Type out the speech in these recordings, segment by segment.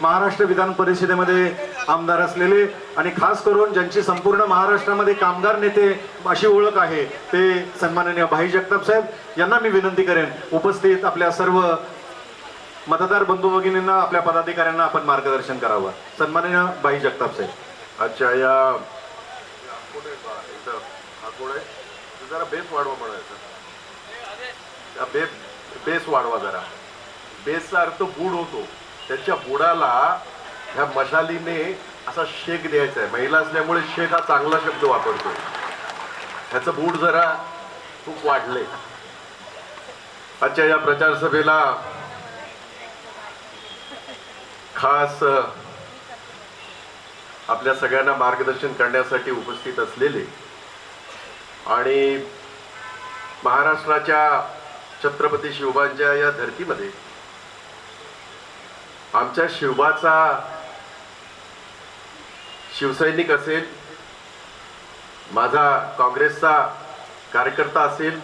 महाराष्ट्र विधान परिषदेमध्ये आमदार असलेले आणि खास करून ज्यांची संपूर्ण महाराष्ट्रामध्ये कामगार नेते अशी ओळख आहे ते सन्माननीय भाई जगताप साहेब यांना मी विनंती करेन उपस्थित आपल्या सर्व मतदार बंधू भगिनींना आपल्या पदाधिकाऱ्यांना आपण मार्गदर्शन करावं. सन्माननीय भाई जगताप साहेब. अच्छा या आहे हा कोण आहे? जरा बेस वाढवा म्हणायचं बेस वाढवा जरा. बेसचा अर्थ बूड होतो. त्याच्या बुडाला ह्या मशालीने असा शेक द्यायचा आहे महिला असल्यामुळे शेक हा चांगला शब्द वापरतो ह्याचं बूड जरा खूप वाढले आजच्या या प्रचार सभेला खास आपल्या सगळ्यांना मार्गदर्शन करण्यासाठी उपस्थित असलेले आणि महाराष्ट्राच्या छत्रपती शिवबांच्या या धर्तीमध्ये आमच्या शिवबाचा शिवसैनिक असेल माझा काँग्रेसचा कार्यकर्ता असेल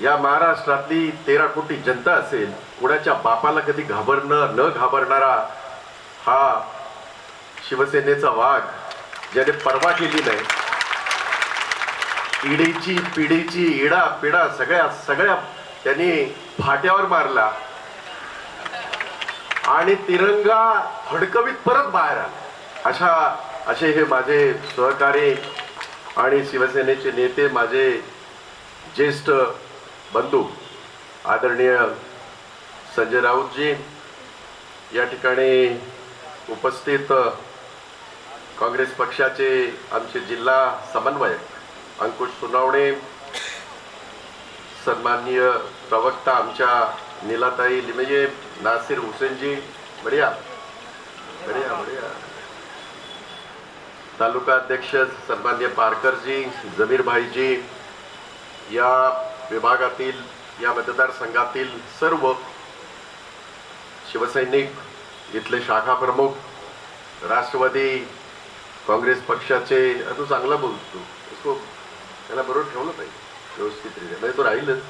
या महाराष्ट्रातली तेरा कोटी जनता असेल कुणाच्या बापाला कधी घाबरणं न घाबरणारा हा शिवसेनेचा वाघ ज्याने परवा केली नाही. इडीची पिढीची इडा पिडा सगळ्या सगळ्या त्यांनी फाट्यावर मारला. आणि तिरंगा फडकवीत परत बाहेर आला. अशा असे हे माझे सहकारी आणि शिवसेनेचे नेते माझे ज्येष्ठ बंधू आदरणीय संजय राऊतजी या ठिकाणी उपस्थित काँग्रेस पक्षाचे आमचे जिल्हा समन्वयक अंकुश सुनावणे सन्माननीय प्रवक्ता आमच्या नीलाताई लिमये नासिर हुसेनजी बढिया. बढिया बढिया. तालुका अध्यक्ष सन्मान्य पारकरजी जमीर भाईजी या विभागातील या मतदारसंघातील सर्व शिवसैनिक इथले शाखा प्रमुख राष्ट्रवादी काँग्रेस पक्षाचे तू चांगला बोलतो त्याला बरोबर ठेवलं पाहिजे व्यवस्थितरित्या. म्हणजे तो राहीलच.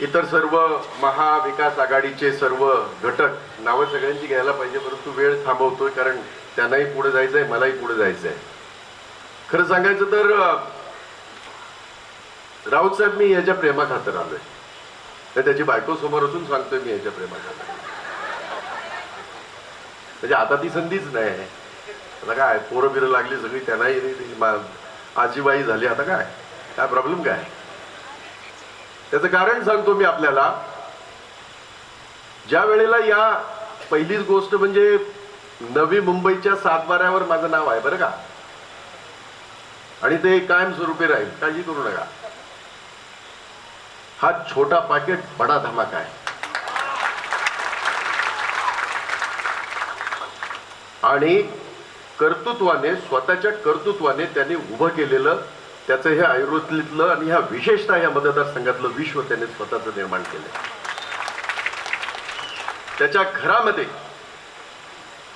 इतर सर्व महाविकास आघाडीचे सर्व घटक नावं सगळ्यांची घ्यायला पाहिजे परंतु वेळ थांबवतोय कारण त्यांनाही पुढे जायचंय मलाही पुढे जायचं आहे खरं सांगायचं तर राऊत साहेब मी याच्या प्रेमाखातर आलोय. तर त्याची बायको समोर असून सांगतोय मी याच्या प्रेमाखातर. म्हणजे आता ती संधीच नाही आता काय पोरं बिरं लागली सगळी त्यांनाही आजीबाई झाली आता काय? काय प्रॉब्लेम काय? त्याचं कारण सांगतो मी आपल्याला. ज्या वेळेला या पहिलीच गोष्ट म्हणजे नवी मुंबईच्या सातबाऱ्यावर माझं नाव आहे बरं का? आणि ते कायमस्वरूपी राहील काळजी करू नका. हा छोटा पाकिट बडा धमाका आहे. आणि कर्तृत्वाने स्वतःच्या कर्तृत्वाने त्यांनी उभं केलेलं त्याचं हे आयुर्वेदातलं आणि ह्या विशेषतः या मतदारसंघातलं विश्व त्याने स्वतःचं निर्माण केलं. त्याच्या घरामध्ये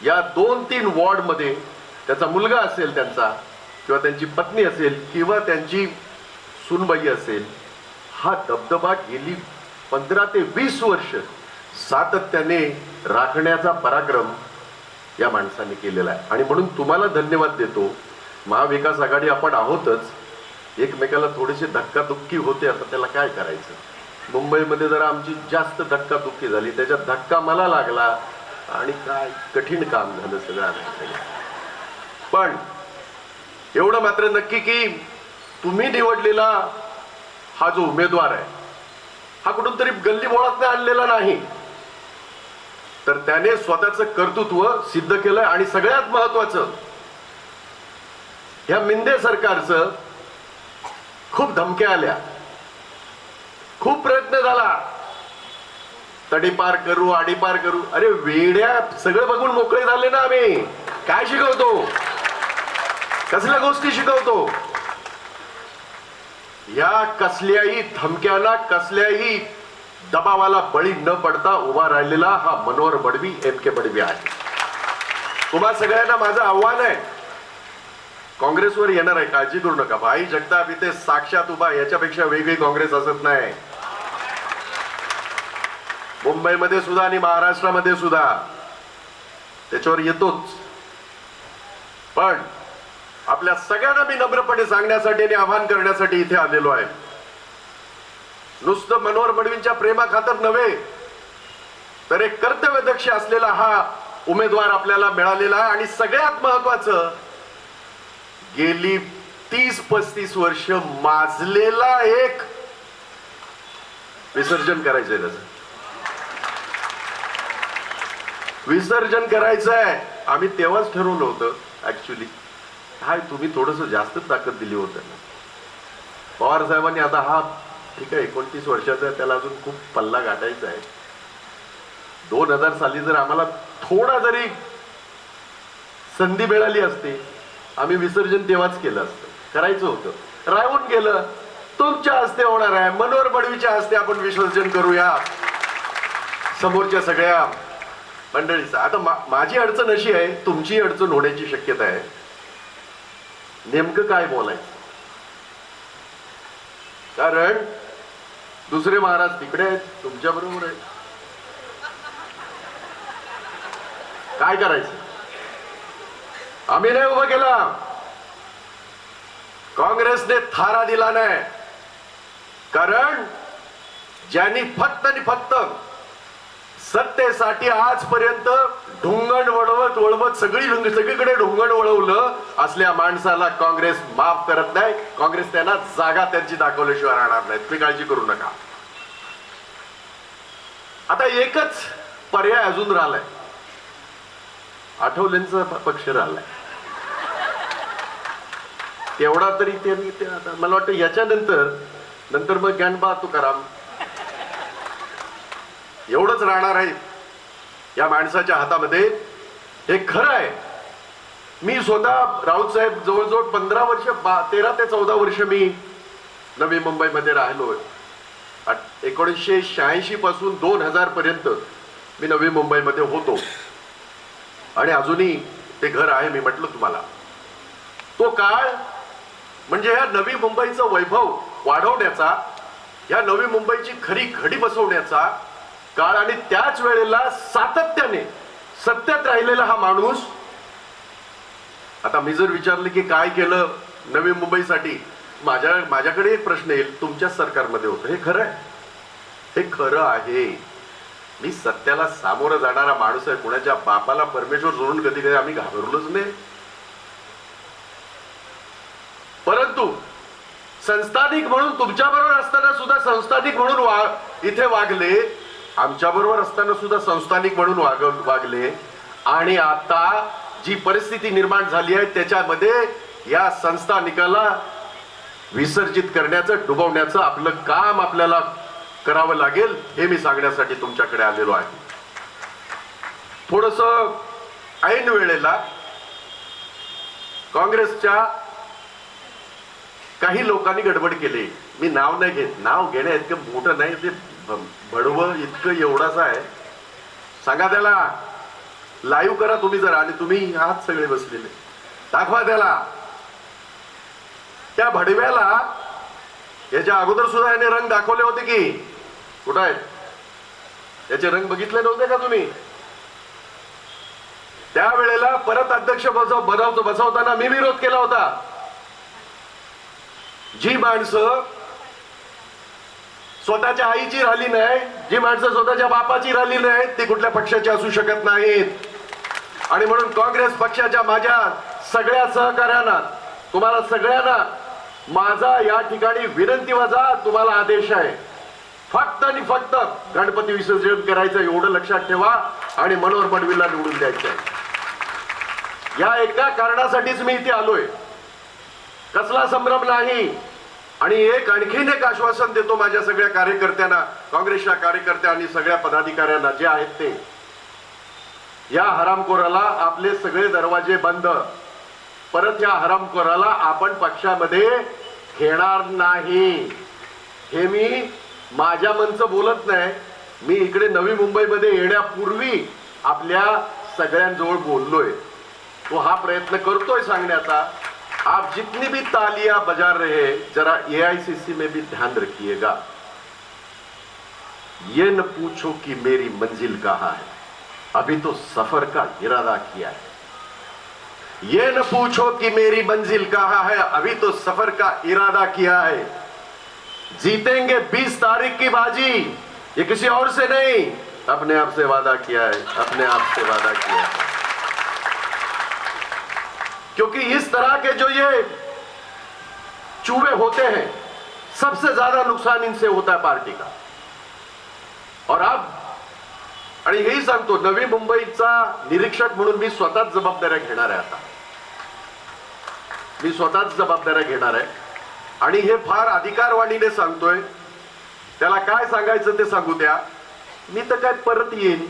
या दोन तीन वॉर्डमध्ये त्याचा मुलगा असेल त्यांचा किंवा त्यांची पत्नी असेल किंवा त्यांची सुनबाई असेल हा दबदबा गेली पंधरा ते वीस वर्ष सातत्याने राखण्याचा पराक्रम या माणसाने केलेला आहे. आणि म्हणून तुम्हाला धन्यवाद देतो. महाविकास आघाडी आपण आहोतच. एकमेकाला थोडीशी धक्काधुक्की होते आता त्याला काय करायचं? मुंबईमध्ये जरा आमची जास्त धक्काधुक्की झाली. त्याच्यात धक्का मला लागला आणि काय कठीण काम झालं सगळं पण एवढं मात्र नक्की की तुम्ही निवडलेला हा जो उमेदवार आहे हा कुठून तरी गल्ली बोळात आणलेला नाही. तर त्याने स्वतःचं कर्तृत्व सिद्ध केलं आणि सगळ्यात महत्वाचं ह्या मिंदे सरकारचं खूप धमक्या आल्या. खूप प्रयत्न झाला. तडीपार करू आडीपार करू. अरे वेड्या सगळं बघून मोकळे झाले ना आम्ही. काय शिकवतो? कसल्या गोष्टी शिकवतो? या कसल्याही धमक्याला कसल्याही दबावाला बळी न पडता उभा राहिलेला हा मनोहर बडवी एम के बडवी आहे. तुम्हा सगळ्यांना माझं आव्हान आहे. काँग्रेसवर येणार आहे काळजी करू नका. भाई जगताप इथे साक्षात उभा याच्यापेक्षा वेगळी काँग्रेस असत नाही. मुंबईमध्ये सुद्धा आणि महाराष्ट्रामध्ये सुद्धा. त्याच्यावर येतोच. पण आपल्या सगळ्यांना मी नम्रपणे सांगण्यासाठी आणि आवाहन करण्यासाठी इथे आलेलो आहे. नुसतं मनोहर मडवींच्या प्रेमाखातर नव्हे तर एक कर्तव्यदक्ष असलेला हा उमेदवार आपल्याला मिळालेला आहे. आणि सगळ्यात महत्वाचं गेली तीस पस्तीस वर्ष माजलेला एक विसर्जन करायचंय त्याचं. विसर्जन करायचंय. आम्ही तेव्हाच ठरवलं होतं ऍक्च्युली हाय तुम्ही थोडस जास्त ताकद दिली होतं ना. पवार साहेबांनी आता हा ठीक आहे एकोणतीस वर्षाचा आहे, त्याला अजून खूप पल्ला गाठायचा आहे. दोन हजार साली जर आम्हाला थोडा जरी संधी मिळाली असती आम्ही विसर्जन तेव्हाच केलं असतं. करायचं होतं. राहून गेलं. तुमच्या हस्ते होणार आहे. मनोहर बडवीच्या हस्ते आपण विसर्जन करूया. समोरच्या सगळ्या मंडळीचा. आता मा- माझी अडचण अशी आहे तुमची अडचण होण्याची शक्यता आहे. नेमकं काय बोलायचं? कारण दुसरे महाराज तिकडे आहेत. तुमच्या बरोबर आहे. काय करायचं? आम्ही नाही उभं केला. काँग्रेसने थारा दिला नाही. कारण ज्यांनी फक्त आणि फक्त सत्तेसाठी आजपर्यंत ढुंगण वळवत वळवत सगळी सगळीकडे ढुंगण वळवलं असल्या माणसाला काँग्रेस माफ करत नाही. काँग्रेस त्यांना जागा त्यांची दाखवल्याशिवाय राहणार नाही तुम्ही काळजी करू नका. आता एकच पर्याय अजून राहिलाय. आठवलेंचा पक्ष राहिलाय. तेवढा तरी त्यांनी ते आता मला वाटतं याच्यानंतर नंतर मग ज्ञानबा तुकाराम. एवढंच राहणार आहे या माणसाच्या हातामध्ये. हे खरं आहे. मी स्वतः राऊत साहेब जवळजवळ पंधरा वर्ष बा तेरा ते चौदा वर्ष मी नवी मुंबईमध्ये राहिलोय एकोणीसशे शहाऐंशी पासून दोन हजार पर्यंत मी नवी मुंबईमध्ये होतो. आणि अजूनही ते घर आहे मी म्हटलं तुम्हाला. तो काळ म्हणजे ह्या नवी मुंबईचं वैभव वाढवण्याचा या नवी मुंबईची खरी घडी बसवण्याचा काळ आणि त्याच वेळेला सातत्याने सत्यात राहिलेला हा माणूस. आता मी जर विचारलं की काय केलं नवी मुंबईसाठी माझ्या माझ्याकडे एक प्रश्न येईल तुमच्याच सरकारमध्ये होतं. हे खरं आहे. हे खरं आहे. मी सत्याला सामोरं जाणारा माणूस आहे. कुणाच्या बापाला परमेश्वर सोडून कधी कधी आम्ही घाबरलोच नाही. परंतु संस्थानिक म्हणून तुमच्या बरोबर असताना सुद्धा संस्थानिक म्हणून वा इथे वागले आमच्या बरोबर असताना सुद्धा संस्थानिक म्हणून वाग वागले. आणि आता जी परिस्थिती निर्माण झाली आहे त्याच्यामध्ये या संस्थानिकाला विसर्जित करण्याचं डुबवण्याचं आपलं काम आपल्याला करावं लागेल हे मी सांगण्यासाठी तुमच्याकडे आलेलो आहे. थोडस ऐन वेळेला काँग्रेसच्या काही लोकांनी गडबड केली. मी नाव नाही घेत नाव घेणे इतकं मोठं नाही ते भडव भडवं इतकं एवढाच आहे. सांगा त्याला लाईव्ह करा तुम्ही जरा आणि तुम्ही आहात सगळे बसलेले. दाखवा त्याला. त्या भडव्याला याच्या अगोदर सुद्धा याने रंग दाखवले होते की कुठं आहेत? याचे रंग बघितले नव्हते का तुम्ही? त्यावेळेला परत अध्यक्ष बसव बनवतो बसवताना मी विरोध केला होता. जी माणसं स्वतःच्या आईची राहिली नाही जी माणसं स्वतःच्या बापाची राहिली नाही ती कुठल्या पक्षाची असू शकत नाहीत. आणि म्हणून काँग्रेस पक्षाच्या माझ्या सगळ्या सहकार्यांना तुम्हाला सगळ्यांना माझा या ठिकाणी विनंती वजा तुम्हाला आदेश आहे. फक्त आणि फक्त गणपती विसर्जन करायचं एवढं लक्षात ठेवा आणि मनोहर पडवीला निवडून द्यायचं आहे. या एका कारणासाठीच मी इथे आलोय. कसला संभ्रम नाही. आणि एक आणखीन एक आश्वासन देतो माझ्या सगळ्या कार्यकर्त्यांना काँग्रेसच्या कार्यकर्त्या आणि सगळ्या पदाधिकाऱ्यांना जे आहेत ते. या हरामखोराला आपले सगळे दरवाजे बंद. परत या हरामखोराला आपण पक्षामध्ये घेणार नाही. हे मी माझ्या मनचं बोलत नाही. मी इकडे नवी मुंबईमध्ये येण्यापूर्वी आपल्या सगळ्यांजवळ बोललोय. तो हा प्रयत्न करतोय सांगण्याचा. आप जितनी भी तालियाँ बजा रहे जरा एआईसीसी में भी ध्यान रखिएगा। ये न पूछो कि मेरी मंजिल कहाँ है। अभी तो सफ़र का इरादा किया है। ये न पूछो कि मेरी मंजिल कहाँ है। अभी तो सफ़र का इरादा किया है। जीतेंगे 20 तारीख की बाजी। ये किसी और से नहीं। अपने आप से वादा किया है। अपने आप से वादा किया है। क्योंकि इस तरह के जो ये चूहे होते हैं सबसे ज्यादा नुकसान इनसे होता है पार्टी का। और अब आणि हेही सांगतो हो, नवी मुंबईचा निरीक्षक म्हणून मी स्वतःच जबाबदाऱ्या घेणार आहे आता. मी स्वतःच जबाबदाऱ्या घेणार आहे. आणि हे फार अधिकारवाणीने सांगतोय. त्याला काय सांगायचं ते सांगू द्या. मी तर काय परत येईन.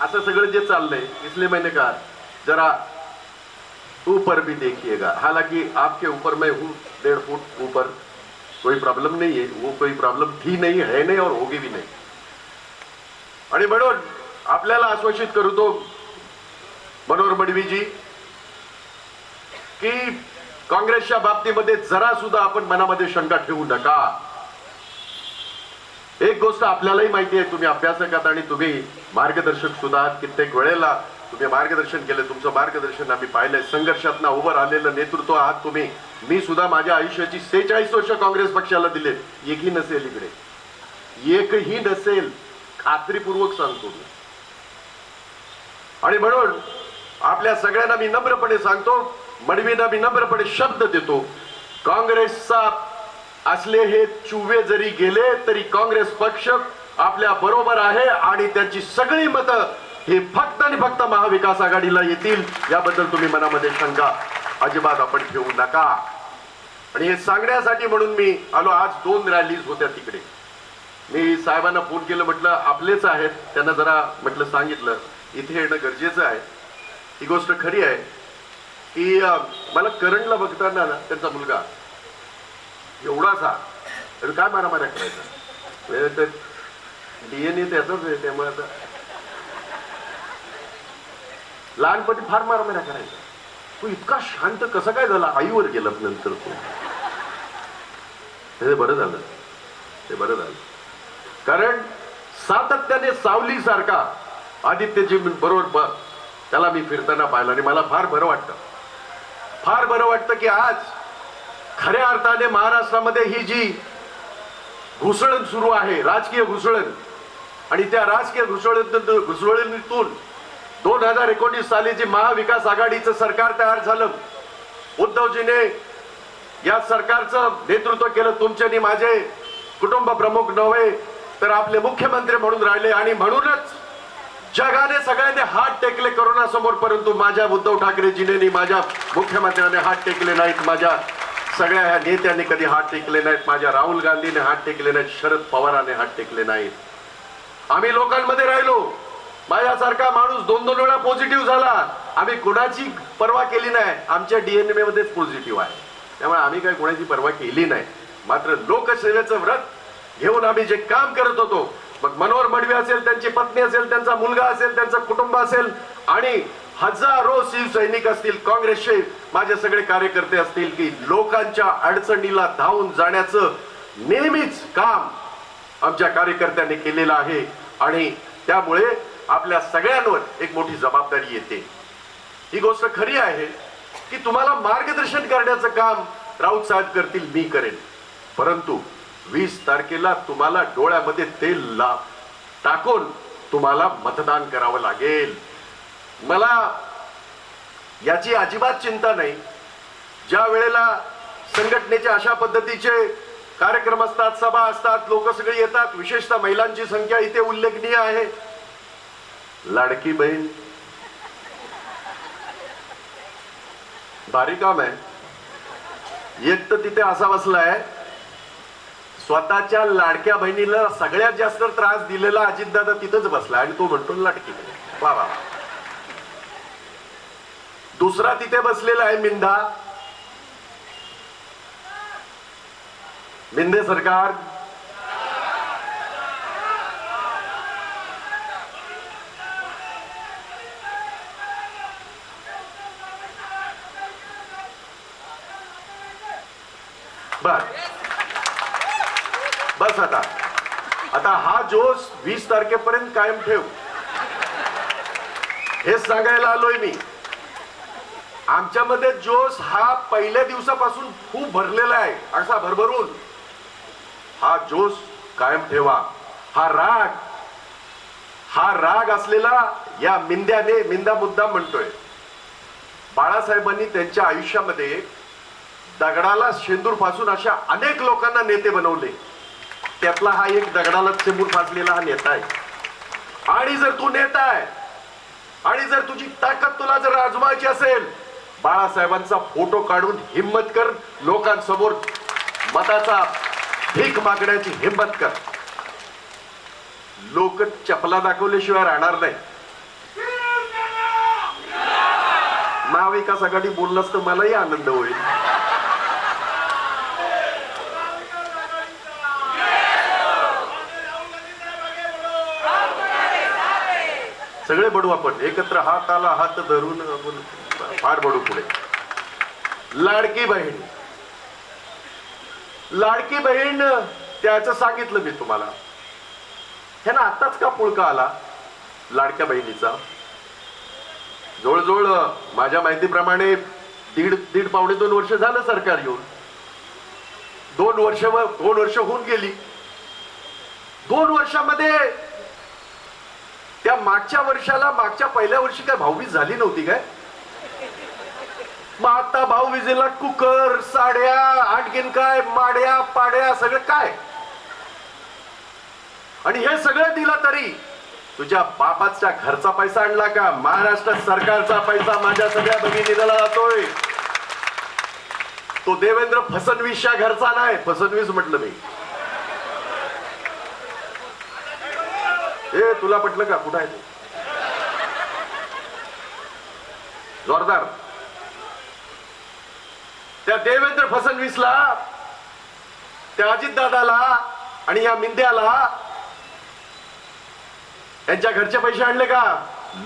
असं सगळं जे चाललंय इसलिए मैंने का जरा ऊपर भी देखिएगा. हालांकि आपके ऊपर मैं हूँ डेढ़ फुट ऊपर. कोई प्रॉब्लम नहीं है वो कोई प्रॉब्लम थी नहीं है नहीं और होगी भी नहीं. आणि म्हणून आपल्याला आश्वासित करू तो मनोहर मडवीजी की काँग्रेसच्या बाबतीमध्ये जरा सुद्धा आपण मनामध्ये शंका ठेवू नका. एक गोष्ट आपल्यालाही माहिती आहे तुम्ही अभ्यासक आहात आणि तुम्ही मार्गदर्शक सुद्धा आहात. कित्येक वेळेला तुम्ही मार्गदर्शन केलं तुमचं मार्गदर्शन आम्ही पाहिलंय. संघर्षातनं उभं राहिलेलं नेतृत्व आहात तुम्ही. मी सुद्धा माझ्या आयुष्याची सेहेचाळीस वर्ष काँग्रेस पक्षाला दिले एकही नसेल इकडे. एकही नसेल खात्रीपूर्वक सांगतो मी. आणि म्हणून आपल्या सगळ्यांना मी नम्रपणे सांगतो मडवींना मी नम्रपणे शब्द देतो. काँग्रेसचा असले हे चुवे जरी गेले तरी काँग्रेस पक्ष आपल्या बरोबर आहे आणि त्यांची सगळी मतं हे फक्त आणि फक्त महाविकास आघाडीला येतील. याबद्दल तुम्ही मनामध्ये शंका अजिबात आपण ठेवू नका. आणि हे सांगण्यासाठी म्हणून मी आलो. आज दोन रॅलीज होत्या तिकडे. मी साहेबांना फोन केलं म्हटलं आपलेच आहेत. त्यांना जरा म्हटलं सांगितलं इथे येणं गरजेचं आहे. ही गोष्ट खरी आहे. की मला करंटला बघताना ना त्यांचा मुलगा एवढासा तर काय मारामाऱ्या करायचा? डीएनए त्याचाच आहे त्यामुळे आता लहानपणी फार मारामाऱ्या करायचा. तू इतका शांत कसा काय झाला? आईवर गेला नंतर तू. हे बरं झालं. ते बरं झालं. कारण सातत्याने सावली सारखा आदित्यजी बरोबर त्याला मी फिरताना पाहिला आणि मला फार बरं वाटतं. फार बरं वाटतं की आज खऱ्या अर्थाने महाराष्ट्रामध्ये ही जी घुसळण सुरू आहे राजकीय घुसळण आणि त्या राजकीय घुसळण घुसळणीतून दोन हजार एकोणीस साली जी महाविकास आघाडीचं सरकार तयार झालं उद्धवजीने या सरकारचं नेतृत्व केलं तुमच्यानी माझे कुटुंब प्रमुख नव्हे तर आपले मुख्यमंत्री म्हणून राहिले आणि म्हणूनच जगाने सगळ्यांनी हात टेकले करोना समोर परंतु माझ्या उद्धव ठाकरेजीने माझ्या मुख्यमंत्र्याने हात टेकले नाहीत. माझ्या सगळ्या ह्या नेत्यांनी कधी हात टेकले नाहीत. माझ्या राहुल गांधीने हात टेकले नाहीत. शरद पवाराने हात टेकले नाहीत. आम्ही लोकांमध्ये राहिलो. माझ्यासारखा माणूस दोन दोन वेळा पॉझिटिव्ह झाला. आम्ही कुणाची पर्वा केली नाही. आमच्या डीएनए मध्येच पॉझिटिव्ह आहे. त्यामुळे आम्ही काही कोणाची पर्वा केली नाही. मात्र लोकसेवेचं व्रत घेऊन आम्ही जे काम करत होतो मग मनोहर मडवी असेल त्यांची पत्नी असेल त्यांचा मुलगा असेल त्यांचं कुटुंब असेल आणि हजारो शिवसैनिक असतील काँग्रेसचे माझे सगळे कार्यकर्ते असतील की लोकांच्या अडचणीला धावून जाण्याचं नेहमीच काम आमच्या कार्यकर्त्यांनी केलेलं आहे. आणि त्यामुळे आपल्या सगळ्यांवर एक मोठी जबाबदारी येते. ही गोष्ट खरी आहे की तुम्हाला मार्गदर्शन करण्याचं काम राऊत साहेब करतील मी करेन. परंतु वीस तारखेला तुम्हाला डोळ्यामध्ये तेल ला टाकून तुम्हाला मतदान करावं लागेल. मला याची अजिबात चिंता नाही. ज्या वेळेला संघटनेचे अशा पद्धतीचे कार्यक्रम असतात सभा असतात लोक सगळे येतात विशेषतः महिलांची संख्या इथे उल्लेखनीय आहे. लाडकी बहीण. भारी काम आहे. एक तर तिथे असा बसला आहे स्वतःच्या लाडक्या बहिणीला सगळ्यात जास्त त्रास दिलेला अजितदादा तिथंच बसला आणि तो म्हणतो लाडकी वा वा वा. दुसरा तिथे बसलेला आहे मिंधा मिंदे सरकार. बर. बस आता. आता हा जोश वीस तारखेपर्यंत कायम ठेव. हेच सांगायला आलोय मी. आमच्यामध्ये जोश हा पहिल्या दिवसापासून खूप भरलेला आहे असा भरभरून. हा जोश कायम ठेवा. हा राग हा राग असलेला या मिंद्याने मिंदा मुद्दा म्हणतोय. बाळासाहेबांनी त्यांच्या आयुष्यामध्ये दगडाला शेंदूरपासून अशा अनेक लोकांना नेते बनवले. त्यातला हा एक दगडाला शेंबूर फासलेला हा नेता आहे. आणि जर तू नेता आहे आणि जर तुझी ताकद तुला जर आजमायची असेल बाळासाहेबांचा फोटो काढून हिंमत कर लोकांसमोर मताचा भीक मागण्याची हिंमत कर. लोक चपला दाखवल्याशिवाय राहणार नाही. महाविकास आघाडी बोललास तर मलाही आनंद होईल. सगळे बडू आपण एकत्र हाताला हात धरून आपण फार बडू पुढे. लाडकी बहीण. लाडकी बहीण त्याचं सांगितलं मी तुम्हाला. ह्यानं आताच का पुळका आला? लाडक्या बहिणीचा. जवळजवळ माझ्या माहितीप्रमाणे दीड दीड पावणे दोन वर्ष झालं सरकार येऊन. दोन वर्ष दोन वर्ष होऊन गेली. दोन वर्षामध्ये त्या मागच्या वर्षाला मागच्या पहिल्या वर्षी काय भाऊबीज झाली नव्हती काय? मग आता भाऊबीजेला कुकर साड्या आणखीन काय माड्या पाड्या सगळं काय? आणि हे सगळं दिलं तरी तुझ्या बापाच्या घरचा पैसा आणला का? महाराष्ट्र सरकारचा पैसा माझ्या सगळ्या भगिनी दिला जातोय. तो देवेंद्र फसनवीसच्या घरचा नाही फसनवीस म्हटलं मी. ए तुला पटलं का? कुठं आहे ते? जोरदार. त्या देवेंद्र फसनवीसला त्या अजितदादाला आणि या मिंद्याला यांच्या घरचे पैसे आणले का?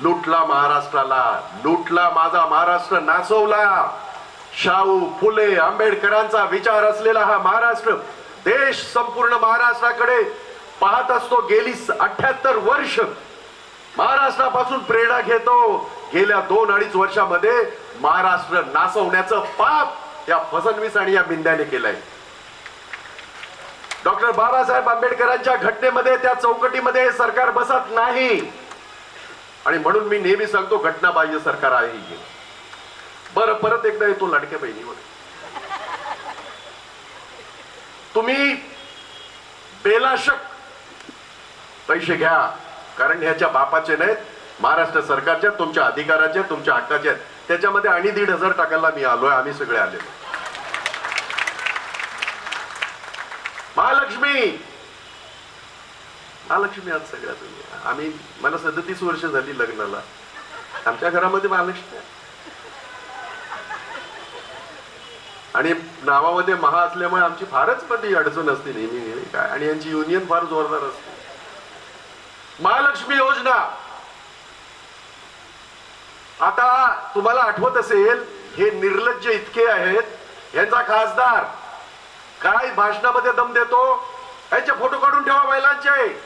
लुटला महाराष्ट्राला लुटला माझा महाराष्ट्र नाचवला. शाहू फुले आंबेडकरांचा विचार असलेला हा महाराष्ट्र देश संपूर्ण महाराष्ट्राकडे पाहत असतो गेली अठ्याहत्तर वर्ष. महाराष्ट्रापासून प्रेरणा घेतो. गेल्या दोन अडीच वर्षामध्ये महाराष्ट्र नासवण्याचं पाप या फसनवीस आणि या बिंद्याने केलंय. डॉक्टर बाबासाहेब आंबेडकरांच्या घटनेमध्ये त्या चौकटीमध्ये सरकार बसत नाही. आणि म्हणून मी नेहमी सांगतो घटनाबाह्य सरकार आहे बरं परत एकदा येतो लाडक्या बहिणीवर. तुम्ही बेलाशक पैसे घ्या. कारण ह्याच्या बापाचे नाहीत महाराष्ट्र सरकारच्या तुमच्या अधिकाराचे तुमच्या हक्काचे आहेत. त्याच्यामध्ये आणि दीड हजार टाकायला मी आलोय आम्ही सगळे आलेलो महालक्ष्मी! महालक्ष्मी आज सगळ्या तुम्ही आम्ही मला सदतीस वर्ष झाली लग्नाला. आमच्या घरामध्ये महालक्ष्मी आणि नावामध्ये महा असल्यामुळे आमची फारच मोठी अडचण असते नेहमी नेहमी काय. आणि यांची युनियन फार जोरदार असते. महालक्ष्मी योजना. आता तुम्हाला आठवत असेल हे निर्लज्ज इतके आहेत यांचा खासदार काय भाषणामध्ये दम देतो? यांचे फोटो काढून ठेवा महिलांचे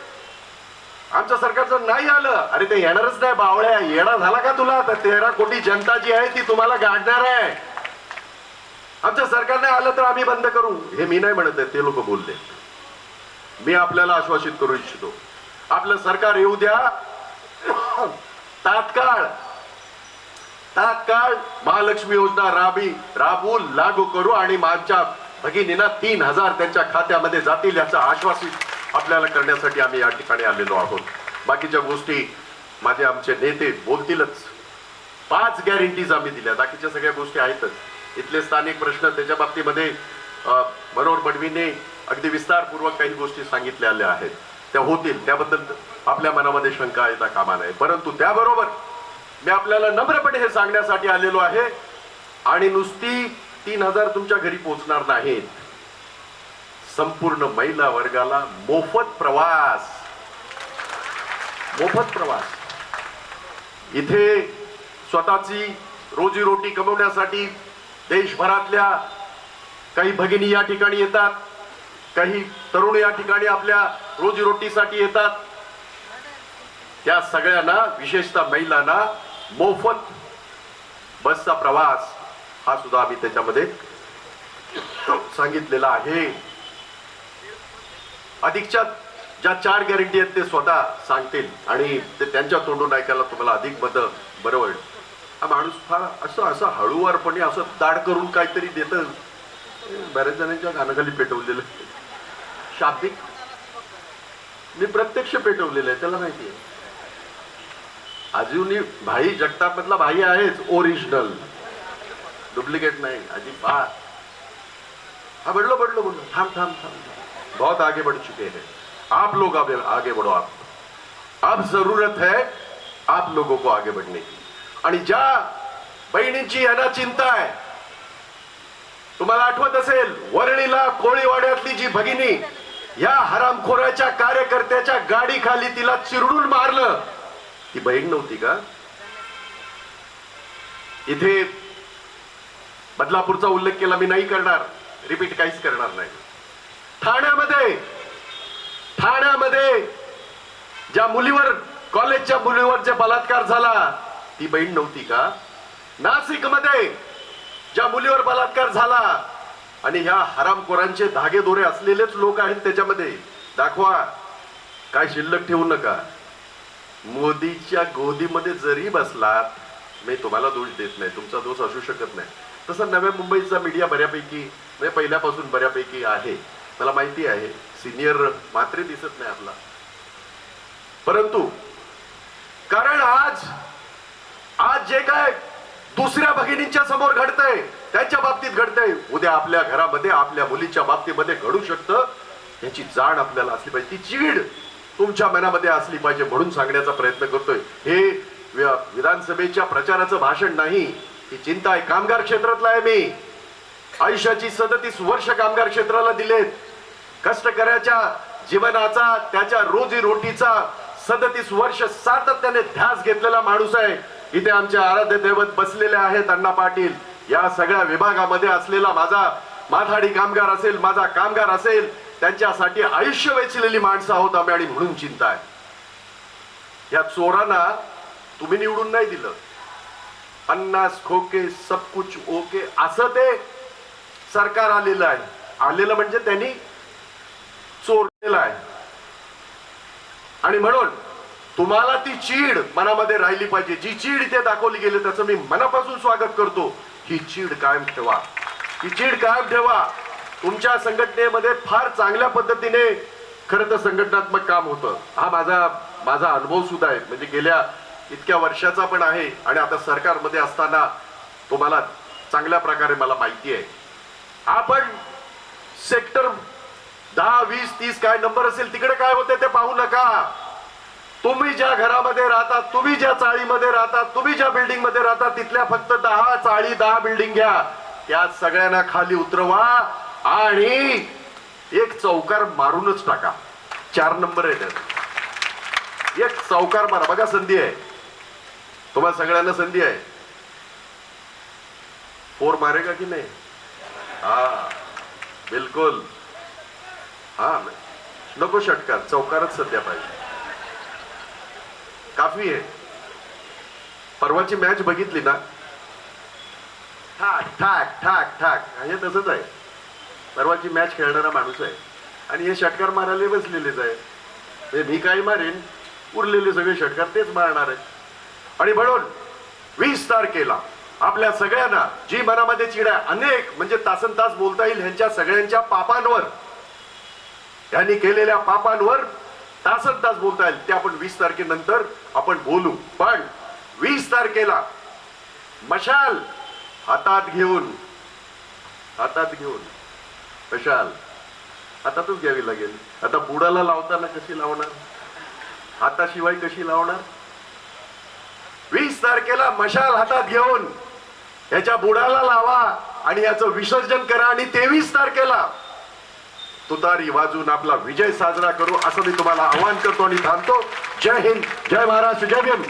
आमच्या सरकारचं नाही आलं. अरे ते येणारच नाही बावळ्या. येणार झाला का तुला? तर तेरा कोटी जनता जी आहे ती तुम्हाला गाडणार आहे. आमच्या सरकारने आलं तर आम्ही बंद करू. हे मी नाही म्हणत आहे ते लोक बोलले. मी आपल्याला आश्वासित करू इच्छितो. आपलं सरकार येऊ द्या. तात्काळ तात्काळ महालक्ष्मी योजना राबी राबून लागू करू आणि माझ्या भगिनींना तीन हजार त्यांच्या खात्यामध्ये जातील याचं आश्वासित आपल्याला करण्यासाठी आम्ही या ठिकाणी आलेलो आहोत. बाकीच्या गोष्टी माझे आमचे नेते बोलतीलच. पाच गॅरंटीज आम्ही दिल्या. बाकीच्या सगळ्या गोष्टी आहेतच. इथले स्थानिक प्रश्न त्याच्या बाबतीमध्ये मनोहर बडवीने अगदी विस्तारपूर्वक काही गोष्टी सांगितलेल्या आहेत. त्या होतील त्याबद्दल आपल्या मनामध्ये शंका येता कामा नये परंतु त्याबरोबर मी आपल्याला नम्रपणे हे सांगण्यासाठी आलेलो आहे आणि नुसती तीन हजार तुमच्या घरी पोहोचणार नाहीत. संपूर्ण महिला वर्गाला मोफत प्रवास. मोफत प्रवास. इथे स्वतःची रोजीरोटी कमवण्यासाठी देशभरातल्या काही भगिनी या ठिकाणी येतात. काही तरुण या ठिकाणी आपल्या रोजीरोटीसाठी येतात. त्या सगळ्यांना विशेषतः महिलांना मोफत बसचा प्रवास हा सुद्धा आम्ही त्याच्यामध्ये सांगितलेला आहे. अधिकच्या ज्या चार गॅरंटी आहेत ते स्वतः सांगतील आणि ते त्यांच्या तोंडून ऐकायला तुम्हाला अधिक मत बरं वाटेल. हा माणूस फार असं असं हळूवारपणे असं ताड करून काहीतरी देत. बऱ्याच जणांच्या कानाखाली पेटवलेलं शाब्दिक? मी प्रत्यक्ष पेटवलेलं आहे त्याला माहिती आहे. अजूनही भाई जगताप भाई आहेच ओरिजिनल डुप्लिकेट नाही अजिबात. हा बडलो बडलो बोलो थांब बहुत आगे बढ़ चुके हैं। आप लोग अब आगे बढ़ो आप। अब जरूरत है आप लोगों को आगे बढ़ने की। आणि ज्या बहिणींची यांना चिंता आहे तुम्हाला आठवत असेल वरळीला कोळीवाड्यातली जी भगिनी या हरामखोराच्या कार्यकर्त्याच्या गाडी खाली तिला चिरडून मारलं. ती बहीण नव्हती का? इथे बदलापूरचा उल्लेख केला मी नाही करणार. रिपीट काहीच करणार नाही. ठाण्यामध्ये ठाण्यामध्ये ज्या मुलीवर कॉलेजच्या मुलीवर जे बलात्कार झाला ती बहीण नव्हती का? नाशिकमध्ये ज्या मुलीवर बलात्कार झाला आणि ह्या हरामखोरांचे धागे दोरे असलेलेच लोक आहेत त्याच्यामध्ये. दाखवा. काय शिल्लक ठेवू नका. मोदीच्या गोदीमध्ये जरी बसलात मी तुम्हाला दोष देत नाही. तुमचा दोष असू शकत नाही. तसं नव्या मुंबईचा मीडिया बऱ्यापैकी म्हणजे पहिल्यापासून बऱ्यापैकी आहे. मला माहिती आहे सिनियर मात्र दिसत नाही आपला. परंतु कारण आज आज जे काय दुसऱ्या भगिनींच्या समोर घडतंय. त्यांच्या बाबतीत घडतंय. उद्या आपल्या घरामध्ये आपल्या मुलीच्या बाबतीमध्ये घडू शकतं. याची जाण आपल्याला असली पाहिजे. ती चीड तुमच्या मनामध्ये असली पाहिजे म्हणून सांगण्याचा प्रयत्न करतोय. हे वि- विधानसभेच्या प्रचाराचं भाषण नाही. ही चिंता आहे. कामगार क्षेत्रातला आहे मी. आयुष्याची सदतीस वर्ष कामगार क्षेत्राला दिलेत. कष्टकऱ्याच्या जीवनाचा त्याच्या रोजी रोटीचा सदतीस वर्ष सातत्याने ध्यास घेतलेला माणूस आहे. इथे आमचे आराध्य दैवत बसलेले आहेत अण्णा पाटील. या सगळ्या विभागामध्ये असलेला माझा माथाडी कामगार असेल माझा कामगार असेल त्यांच्यासाठी आयुष्य वेचलेली माणसं आहोत आम्ही आणि म्हणून चिंता आहे. या चोरांना तुम्ही निवडून नाही दिलं. पन्नास खोके सब कुछ ओके असं ते सरकार आलेलं आहे. आलेलं म्हणजे त्यांनी चोरलेलं आहे. आणि म्हणून तुम्हाला ती चीड मनामध्ये राहिली पाहिजे. जी चीड इथे दाखवली गेली त्याचं मी मनापासून स्वागत करतो. ही चीड कायम ठेवा. ही चीड कायम ठेवा. तुमच्या संघटनेमध्ये फार चांगल्या पद्धतीने खरं तर संघटनात्मक काम होतं. हा माझा माझा अनुभव सुद्धा आहे. म्हणजे गेल्या इतक्या वर्षाचा पण आहे आणि आता सरकारमध्ये असताना तुम्हाला चांगल्या प्रकारे मला माहिती आहे. आपण सेक्टर दहा वीस तीस काय नंबर असेल तिकडे काय होते ते पाहू नका. तुम्ही ज्या घरामध्ये राहता तुम्ही ज्या चाळीमध्ये राहता तुम्ही ज्या बिल्डिंगमध्ये राहता तिथल्या फक्त दहा चाळी दहा बिल्डिंग घ्या. त्या सगळ्यांना खाली उतरवा आणि एक चौकार मारूनच टाका. चार नंबर आहे एक चौकार मारा. बघा संधी आहे. तुम्हाला सगळ्यांना संधी आहे. फोर मारेगा की नाही? हा बिलकुल. हा नको षटकार. चौकारच सध्या पाहिजे. काफी आहे. परवाची मॅच बघितली ना? ठाक ठाक ठाक ठाक. हे तसंच आहे. परवाची मॅच खेळणारा माणूस आहे. आणि हे षटकार मारायला बसलेलेच आहे. हे मी काय मारेन उरलेले सगळे षटकार तेच मारणार आहेत. आणि म्हणून वीस तारखेला आपल्या सगळ्यांना जी मनामध्ये चिड आहे अनेक म्हणजे तासन तास बोलता येईल ह्यांच्या सगळ्यांच्या पापांवर यांनी केलेल्या पापांवर तासन तास बोलता येईल. ते आपण वीस तारखेनंतर आपण बोलू. पण वीस तारखेला मशाल हातात घेऊन हातात घेऊन मशाल हातातच घ्यावी लागेल. आता बुडाला लावताना कशी लावणार? हाताशिवाय कशी लावणार? वीस तारखेला मशाल हातात घेऊन याच्या बुडाला लावा आणि याचं विसर्जन करा आणि तेवीस तारखेला तुतारी वाजून आपला विजय साजरा करू असं मी तुम्हाला आवाहन करतो आणि थांबतो. जय हिंद. जय महाराष्ट्र. जय भीम.